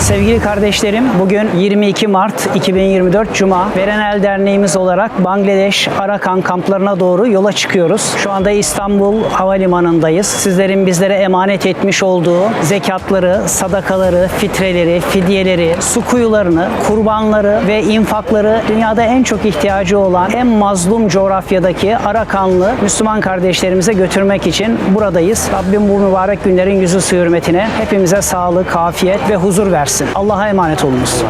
Sevgili kardeşlerim, bugün 22 Mart 2024 Cuma. Verenel Derneğimiz olarak Bangladeş Arakan kamplarına doğru yola çıkıyoruz. Şu anda İstanbul Havalimanı'ndayız. Sizlerin bizlere emanet etmiş olduğu zekatları, sadakaları, fitreleri, fidyeleri, su kuyularını, kurbanları ve infakları dünyada en çok ihtiyacı olan en mazlum coğrafyadaki Arakanlı Müslüman kardeşlerimize götürmek için buradayız. Rabbim bu mübarek günlerin yüzü hürmetine hepimize sağlık, afiyet ve huzur versin. Allah'a emanet olunuz.